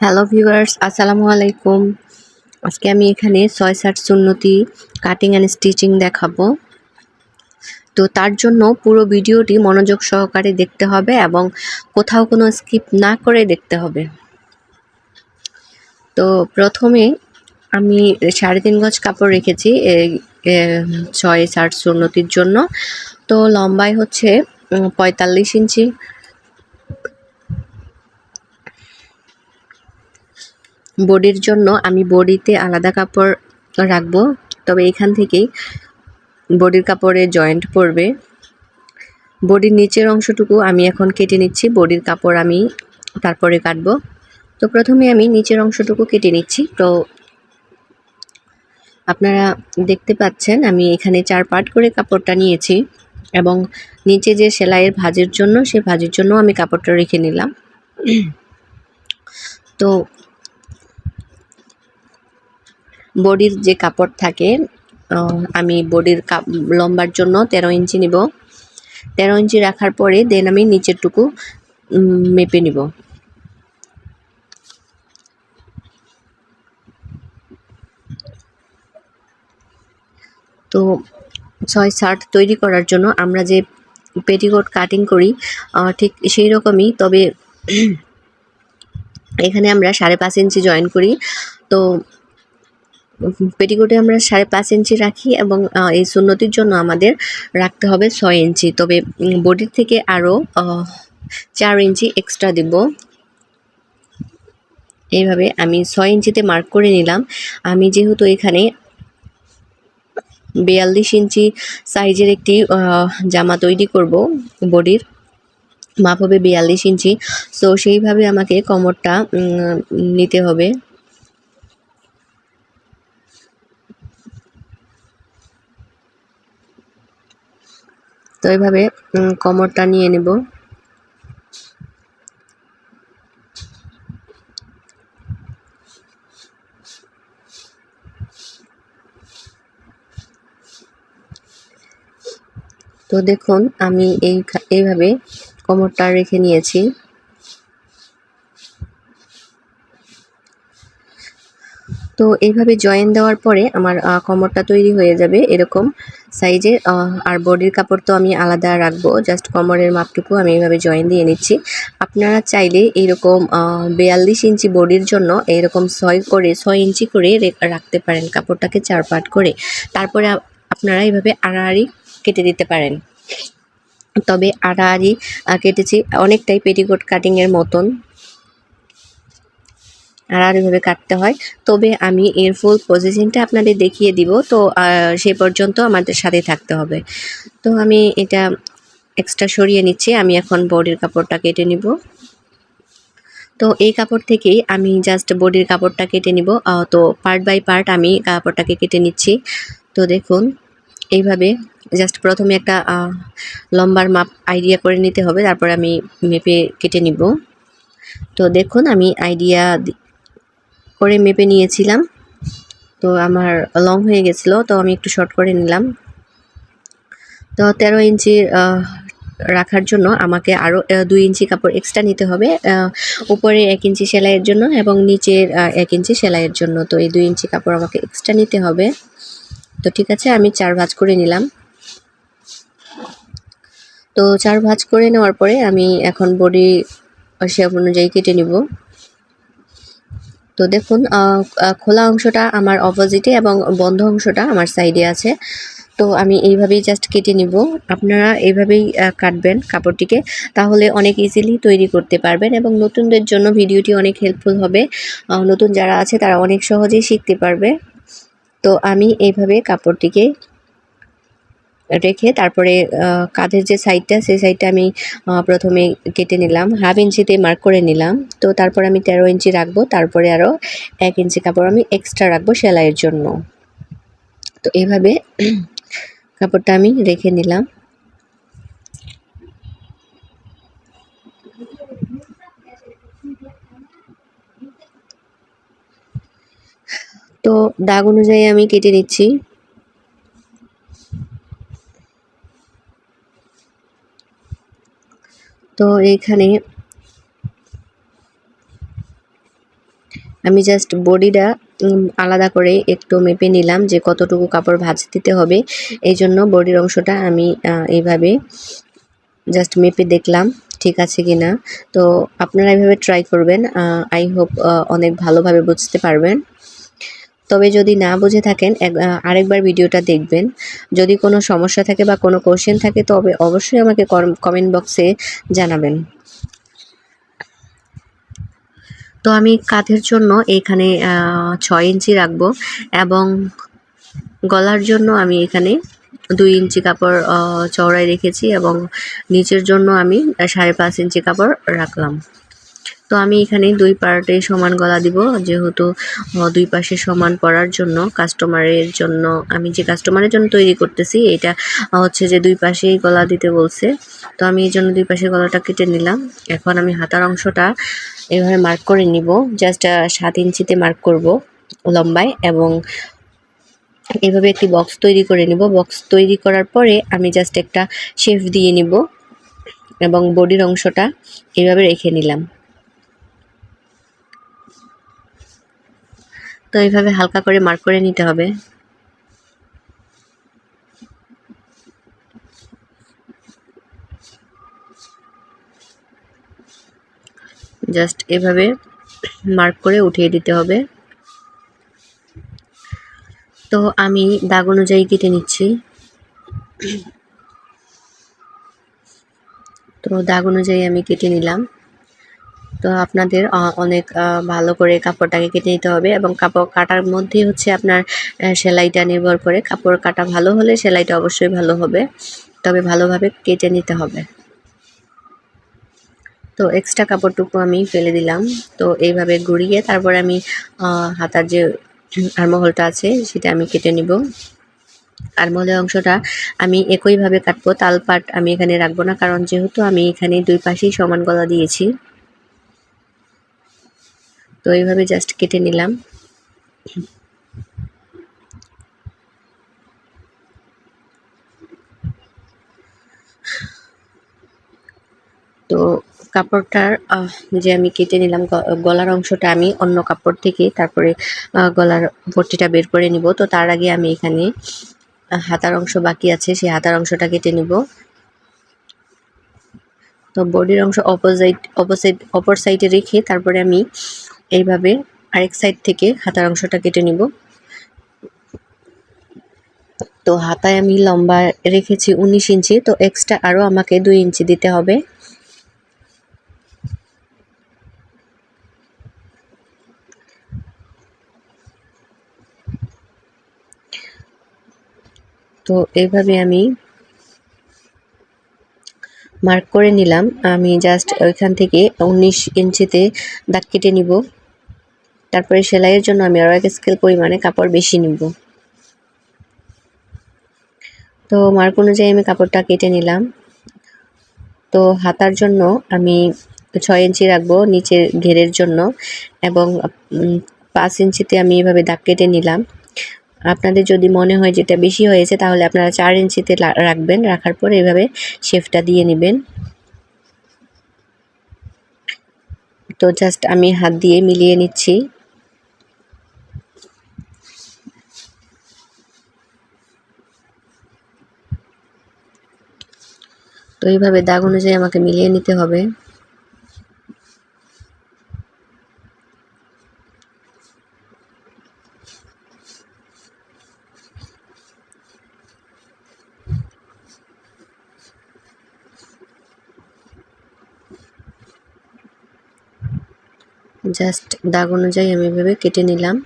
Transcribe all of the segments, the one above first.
Hello viewers আসসালামু আলাইকুম আজকে আমি এখানে ছয় ষাট সুন্নতি কাটিং অ্যান্ড স্টিচিং দেখাবো। তো তার জন্য পুরো ভিডিওটি মনোযোগ সহকারে দেখতে হবে এবং কোথাও কোনো স্কিপ না করে দেখতে হবে। তো প্রথমে আমি সাড়ে তিন গজ কাপড় রেখেছি ছয় ষাট সুন্নতির জন্য। তো লম্বায় হচ্ছে পঁয়তাল্লিশ ইঞ্চি। বডির জন্য আমি বডিতে আলাদা কাপড় রাখব, তবে এখান থেকেই বডির কাপড়ে জয়েন্ট পড়বে বডির নিচের অংশটুকু আমি এখন কেটে নিচ্ছি, বডির কাপড় আমি তারপরে কাটবো। তো প্রথমে আমি নিচের অংশটুকু কেটে নিচ্ছি। তো আপনারা দেখতে পাচ্ছেন, আমি এখানে চার পার্ট করে কাপড়টা নিয়েছি এবং নিচে যে সেলাইয়ের ভাঁজের জন্য, সে ভাঁজের জন্য আমি কাপড়টা রেখে নিলাম। তো বডির যে কাপড় থাকে আমি বডির কাপ, লম্বার জন্য তেরো ইঞ্চি নিব। তেরো ইঞ্চি রাখার পরে দেন আমি নিচেরটুকু মেপে নিব। তো ছয় শার্ট তৈরি করার জন্য আমরা যে পেটিকোট কাটিং করি ঠিক সেই রকমই, তবে এখানে আমরা সাড়ে পাঁচ ইঞ্চি জয়েন করি। তো পেটিকোটে আমরা সাড়ে পাঁচ ইঞ্চি রাখি এবং এই সুন্নতির জন্য আমাদের রাখতে হবে ছয় ইঞ্চি। তবে বডির থেকে আরও চার ইঞ্চি এক্সট্রা দিব। এইভাবে আমি ছয় ইঞ্চিতে মার্ক করে নিলাম। আমি যেহেতু এখানে বিয়াল্লিশ ইঞ্চি সাইজের একটি জামা তৈরি করব বডির, মাপ হবে বিয়াল্লিশ ইঞ্চি। সো সেইভাবে আমাকে কোমরটা নিতে হবে। তো এইভাবে কোমরটা নিয়ে নেব। তো দেখুন আমি এই এইভাবে কোমরটা রেখে নিয়েছি। তো এইভাবে জয়েন দেওয়ার পরে আমার কোমরটা তৈরি হয়ে যাবে এরকম সাইজের আর বডির কাপড় তো আমি আলাদা রাখব জাস্ট কোমরের মাপটুকু আমি এইভাবে জয়েন দিয়ে নিচ্ছি। আপনারা চাইলে এইরকম বিয়াল্লিশ ইঞ্চি বডির জন্য এইরকম ছয় করে, ছয় ইঞ্চি করে রাখতে পারেন কাপড়টাকে চার পাট করে। তারপরে আপনারা এইভাবে আড়াআড়ি কেটে দিতে পারেন। তবে আড়াআড়ি কেটেছি। অনেকটাই পেটিকোট কাটিংয়ের মতন। আড়াআড়িভাবে কাটতে হয়। তবে আমি এর ফুল পজিশনটা আপনাদের দেখিয়ে দিব। তো সে পর্যন্ত আমাদের সাথে থাকতে হবে। তো আমি এটা এক্সট্রা সরিয়ে নিচ্ছি। আমি এখন বডির কাপড়টা কেটে নিব। তো এই কাপড় থেকেই আমি জাস্ট বডির কাপড়টা কেটে নিব। তো পার্ট বাই পার্ট আমি কাপড়টাকে কেটে নিচ্ছি। তো দেখুন, এইভাবে জাস্ট প্রথমে একটা লম্বার মাপ আইডিয়া করে নিতে হবে। তারপর আমি মেপে কেটে নিব। তো দেখুন, আমি আইডিয়া করে মেপে নিয়েছিলাম। তো আমার লং হয়ে গেছিল, তো আমি একটু শর্ট করে নিলাম। তো তেরো ইঞ্চি রাখার জন্য আমাকে আরও দুই ইঞ্চি কাপড় এক্সট্রা নিতে হবে উপরে এক ইঞ্চি সেলাইয়ের জন্য এবং নিচের এক ইঞ্চি সেলাইয়ের জন্য। তো এই দুই ইঞ্চি কাপড় আমাকে এক্সট্রা নিতে হবে। তো ঠিক আছে, আমি চার ভাঁজ করে নিলাম। তো চার ভাঁজ করে নেওয়ার পরে আমি এখন বডি শেপ অনুযায়ী কেটে নিব। তো দেখুন খোলা অংশটা আমার অপোজিটে এবং বন্ধ অংশটা আমার সাইডে আছে। তো আমি এইভাবেই জাস্ট কেটে নিব। আপনারা এইভাবেই কাটবেন কাপড়টিকে। তাহলে অনেক ইজিলি তৈরি করতে পারবেন এবং নতুনদের জন্য ভিডিওটি অনেক হেল্পফুল হবে। নতুন যারা আছে তারা অনেক সহজেই শিখতে পারবে। তো আমি এইভাবে কাপড়টিকে রেখে তারপরে কাঁধের যে সাইডটা সেই সাইডটা আমি প্রথমে কেটে নিলাম। হাফ ইঞ্চিতে মার্ক করে নিলাম। তো তারপর আমি তেরো ইঞ্চি রাখব। তারপরে আরও এক ইঞ্চি কাপড় আমি এক্সট্রা রাখব সেলাইয়ের জন্য। তো এভাবে কাপড়টা আমি রেখে নিলাম। তো দাগ অনুযায়ী আমি কেটে নিচ্ছি। তো এইখানে আমি জাস্ট বডিটা আলাদা করে একটু মেপে নিলাম যে কতটুকু কাপড় ভাঁজ দিতে হবে। এই জন্য বডির অংশটা আমি এইভাবে জাস্ট মেপে দেখলাম ঠিক আছে কি না তো আপনারা এইভাবে ট্রাই করবেন আই হোপ অনেক ভালোভাবে বুঝতে পারবেন। তবে যদি না বুঝে থাকেন আরেকবার ভিডিওটা দেখবেন। যদি কোনো সমস্যা থাকে বা কোনো কোশ্চেন থাকে তবে অবশ্যই আমাকে কমেন্ট বক্সে জানাবেন। তো আমি কাঁধের জন্য এইখানে আহ, ছয় ইঞ্চি রাখব এবং গলার জন্য আমি এখানে দুই ইঞ্চি কাপড় চওড়ায় রেখেছি এবং নিচের জন্য আমি সাড়ে পাঁচ ইঞ্চি কাপড় রাখলাম। তো আমি এখানে দুই পার্টে সমান গলা দিব, যেহেতু দুই পাশে সমান পরার জন্য কাস্টমারের জন্য, আমি যে কাস্টমারের জন্য তৈরি করতেছি, এটা হচ্ছে যে দুই পাশেই গলা দিতে বলছে। তো আমি এই জন্য দুই পাশে গলাটা কেটে নিলাম। এখন আমি হাতার অংশটা এভাবে মার্ক করে নিব জাস্ট সাত ইঞ্চিতে মার্ক করব লম্বায় এবং এভাবে একটি বক্স তৈরি করে নিব। বক্স তৈরি করার পরে আমি জাস্ট একটা শেফ দিয়ে নিব এবং বডির অংশটা এভাবে রেখে নিলাম। তো এইভাবে হালকা করে মার্ক করে নিতে হবে। জাস্ট এভাবে মার্ক করে উঠিয়ে দিতে হবে। তো আমি দাগ অনুযায়ী কেটে নিচ্ছি। তো দাগ অনুযায়ী আমি কেটে নিলাম। তো আপনাদের অনেক ভালো করে কাপড়টাকে কেটে নিতে হবে এবং কাপড় কাটার মধ্যেই হচ্ছে আপনার সেলাইটা নির্ভর করে। কাপড় কাটা ভালো হলে সেলাইটা অবশ্যই ভালো হবে, তবে ভালোভাবে কেটে নিতে হবে। তো এক্সট্রা কাপড়টুকু আমি ফেলে দিলাম। তো এইভাবে ঘুরিয়ে তারপরে আমি হাতার যে আরমহলটা আছে সেটা আমি কেটে নিব। আরমহলের অংশটা আমি একইভাবে কাটবো তাল পাট আমি এখানে রাখব না, কারণ যেহেতু আমি এখানে দুই পাশেই সমান গলা দিয়েছি। তো এইভাবে জাস্ট কেটে নিলাম। তো কাপড়টার যে আমি কেটে নিলাম গলার অংশটা আমি অন্য কাপড় থেকে, তারপরে গলার পট্টিটা বের করে নিব। তো তার আগে আমি এখানে হাতার অংশ বাকি আছে, সেই হাতার অংশটা কেটে নিব। তো বডির অংশ অপোজিট অপোসাইড অপর সাইডে রেখে তারপরে আমি এইভাবে আরেক সাইড থেকে হাতার অংশটা কেটে নিব। তো হাতায় আমি লম্বা রেখেছি উনিশ ইঞ্চি, তো এক্সট্রা আরও আমাকে দুই ইঞ্চি দিতে হবে। তো এইভাবে আমি মার্ক করে নিলাম। আমি জাস্ট ওইখান থেকে উনিশ ইঞ্চিতে দাগ কেটে নিব। তারপরে সেলাইয়ের জন্য আমি আরও এক স্কেল পরিমাণে কাপড় বেশি নিব। তো মার্ক অনুযায়ী আমি কাপড়টা কেটে নিলাম। তো হাতার জন্য আমি ছয় ইঞ্চি রাখব নিচের ঘেরের জন্য এবং পাঁচ ইঞ্চিতে আমি এভাবে দাগ কেটে নিলাম। আপনাদের যদি মনে হয় যেটা বেশি হয়েছে তাহলে আপনারা চার ইঞ্চিতে রাখবেন, রাখার পর এভাবে শেফটা দিয়ে নেবেন। তো জাস্ট আমি হাত দিয়ে মিলিয়ে নিচ্ছি। এইভাবে দাগ অনুযায়ী আমাকে মিলিয়ে নিতে হবে। জাস্ট দাগ অনুযায়ী আমি এভাবে কেটে নিলাম।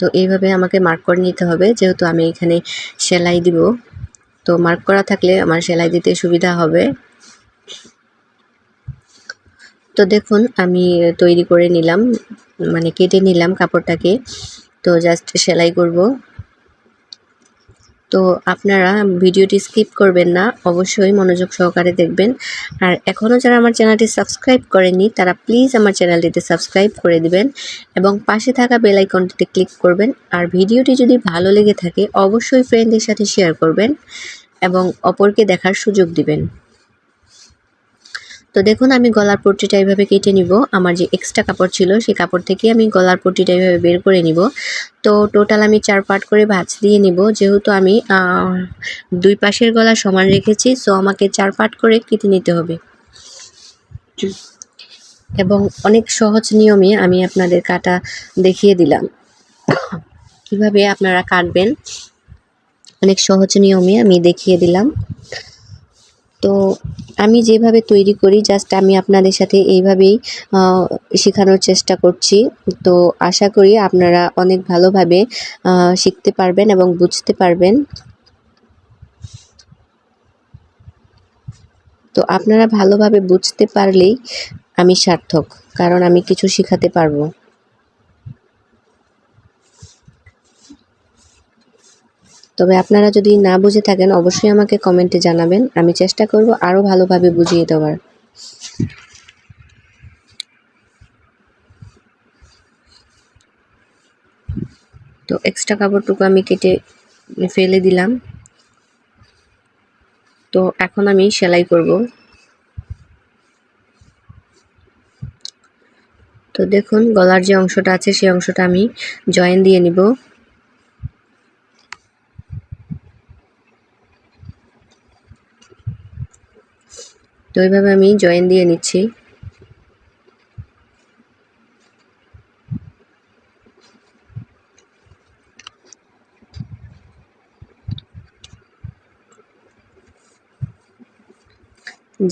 তো এইভাবে আমাকে মার্ক করে নিতে হবে, যেহেতু আমি এখানে সেলাই দিব। তো মার্ক করা থাকলে আমার সেলাই দিতে সুবিধা হবে। তো দেখুন, আমি তৈরি করে নিলাম মানে কেটে নিলাম কাপড়টাকে। তো জাস্ট সেলাই করব। তো আপনারা ভিডিওটি স্কিপ করবেন না, অবশ্যই মনোযোগ সহকারে দেখবেন। আর এখনও যারা আমার চ্যানেলটি সাবস্ক্রাইব করেনি তারা প্লিজ আমার চ্যানেলটিতে সাবস্ক্রাইব করে দিবেন এবং পাশে থাকা বেল আইকনটিতে ক্লিক করবেন। আর ভিডিওটি যদি ভালো লেগে থাকে, অবশ্যই ফ্রেন্ডদের সাথে শেয়ার করবেন এবং অপরকে দেখার সুযোগ দিবেন। তো দেখুন, আমি গলার পট্টিটা এইভাবে কেটে নিব। আমার যে এক্সট্রা কাপড় ছিল, সেই কাপড় থেকে আমি গলার পট্টিটা এইভাবে বের করে নিব। তো টোটাল আমি চার পার্ট করে ভাঁজ দিয়ে নিব। যেহেতু আমি দুই পাশের গলা সমান রেখেছি সো আমাকে চার পার্ট করে কেটে নিতে হবে। এবং অনেক সহজ নিয়মে আমি আপনাদের কাটা দেখিয়ে দিলাম। কীভাবে আপনারা কাটবেন? অনেক সহজ নিয়মে আমি দেখিয়ে দিলাম। তো আমি যেভাবে তৈরি করি জাস্ট আমি আপনাদের সাথে এইভাবেই শেখানোর চেষ্টা করছি। তো আশা করি আপনারা অনেক ভালোভাবে শিখতে পারবেন এবং বুঝতে পারবেন। তো আপনারা ভালোভাবে বুঝতে পারলেই আমি সার্থক, কারণ আমি কিছু শেখাতে পারব। তবে আপনারা যদি না বুঝে থাকেন, অবশ্যই আমাকে কমেন্টে জানাবেন। আমি চেষ্টা করব আরও ভালোভাবে বুঝিয়ে দেওয়ার। তো এক্সট্রা কাপড়টুকু আমি কেটে ফেলে দিলাম। তো এখন আমি সেলাই করব। তো দেখুন, গলার যে অংশটা আছে, সেই অংশটা আমি জয়েন দিয়ে নিব। তো এইভাবে আমি জয়েন দিয়ে নিচ্ছি।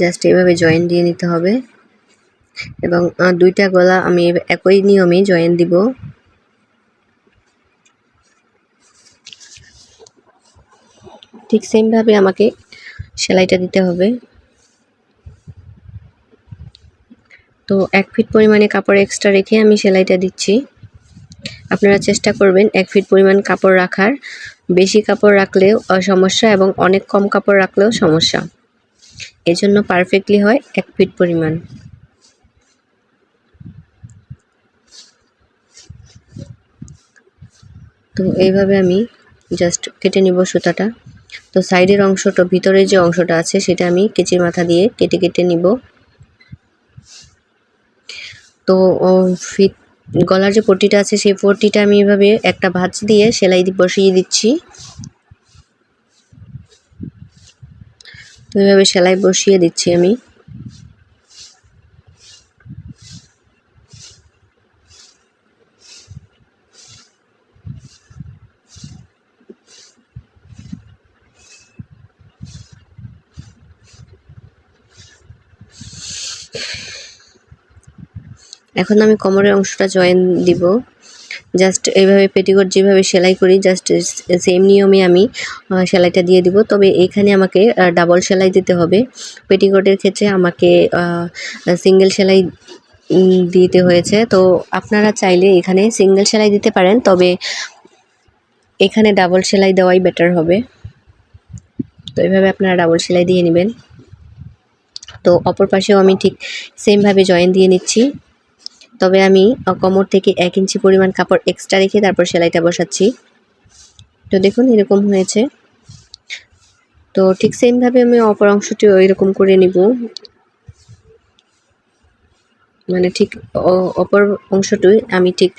জাস্ট এভাবে জয়েন দিয়ে নিতে হবে। এবং দুইটা গলা আমি একই নিয়মে জয়েন দিব। ঠিক সেমভাবে আমাকে সেলাইটা দিতে হবে। তো এক ফিট পরিমাণে কাপড় এক্সট্রা রেখে আমি সেলাইটা দিচ্ছি। আপনারা চেষ্টা করবেন এক ফিট পরিমাণ কাপড় রাখার। বেশি কাপড় রাখলেও সমস্যা এবং অনেক কম কাপড় রাখলেও সমস্যা। এজন্য পারফেক্টলি হয় এক ফিট পরিমাণ। তো এইভাবে আমি জাস্ট কেটে নিব সুতাটা। তো সাইডের অংশটা ভিতরে যে অংশটা আছে সেটা আমি কেচির মাথা দিয়ে কেটে কেটে নিব। তো ফিট, গলার যে পট্টিটা আছে, সেই পট্টিটা আমি এভাবে একটা ভাঁজ দিয়ে সেলাই বসিয়ে দিচ্ছি। তো এভাবে সেলাই বসিয়ে দিচ্ছি আমি। এখন আমি কোমরের অংশটা জয়েন দিব। জাস্ট এইভাবে পেটিকোট যেভাবে সেলাই করি, জাস্ট সেম নিয়মে আমি সেলাইটা দিয়ে দিব। তবে এখানে আমাকে ডাবল সেলাই দিতে হবে। পেটিকোটের ক্ষেত্রে আমাকে সিঙ্গেল সেলাই দিতে হয়েছে। তো আপনারা চাইলে এখানে সিঙ্গেল সেলাই দিতে পারেন, তবে এখানে ডাবল সেলাই দেওয়াই বেটার হবে। তো এইভাবে আপনারা ডাবল সেলাই দিয়ে নেবেন। তো অপর পাশেও আমি ঠিক সেমভাবে জয়েন দিয়ে নিচ্ছি। তবে আমি কোমর থেকে এক ইঞ্চি পরিমাণ কাপড় এক্সট্রা রেখে তারপর সেলাইটা বসাচ্ছি। তো দেখুন, এরকম হয়েছে। তো ঠিক সেমভাবে আমি অপর অংশটি এরকম করে নিব। মানে ঠিক অপর অংশটি আমি ঠিক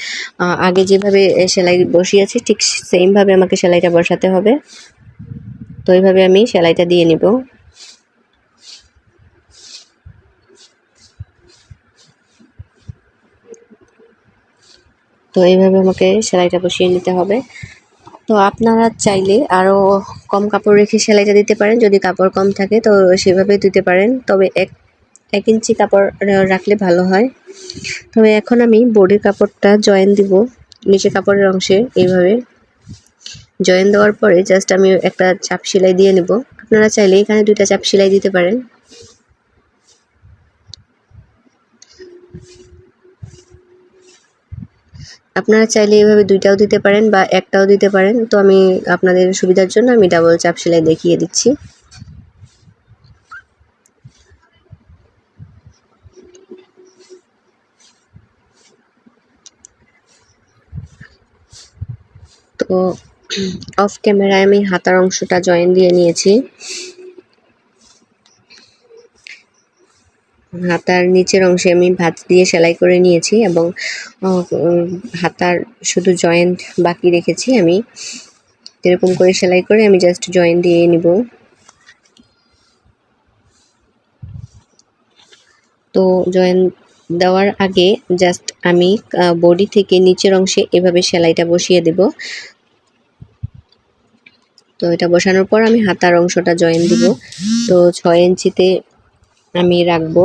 আগে যেভাবে সেলাই বসিয়েছি, ঠিক সেমভাবে আমাকে সেলাইটা বসাতে হবে। তো এইভাবে আমি সেলাইটা দিয়ে নিব। তো এইভাবে আমাকে সেলাইটা বসিয়ে নিতে হবে। তো আপনারা চাইলে আরও কম কাপড় রেখে সেলাইটা দিতে পারেন, যদি কাপড় কম থাকে তো সেভাবে দিতে পারেন। তবে এক এক ইঞ্চি কাপড় রাখলে ভালো হয়। তবে এখন আমি বডির কাপড়টা জয়েন দিব নিচে কাপড়ের অংশে এইভাবে। জয়েন দেওয়ার পরে জাস্ট আমি একটা চাপ সেলাই দিয়ে নেব। আপনারা চাইলে এখানে দুইটা চাপ সেলাই দিতে পারেন। আপনারা চাইলে এভাবে দুইটাও দিতে পারেন বা একটাও দিতে পারেন। তো আমি আপনাদের সুবিধার জন্য আমি ডাবল চাপ সেলাই দেখিয়ে দিচ্ছি। তো অফ ক্যামেরায় আমি হাতার অংশটা জয়েন দিয়ে নিয়েছি। হাতার নিচের অংশে আমি ভাত দিয়ে সেলাই করে নিয়েছি এবং হাতার শুধু জয়েন্ট বাকি রেখেছি আমি। এরকম করে সেলাই করে আমি জাস্ট জয়েন্ট দিয়ে নিব। তো জয়েন্ট দেওয়ার আগে জাস্ট আমি বডি থেকে নিচের অংশে এভাবে সেলাইটা বসিয়ে দেব। তো এটা বসানোর পর আমি হাতার অংশটা জয়েন দিব। তো ছয় ইঞ্চিতে আমি রাখব।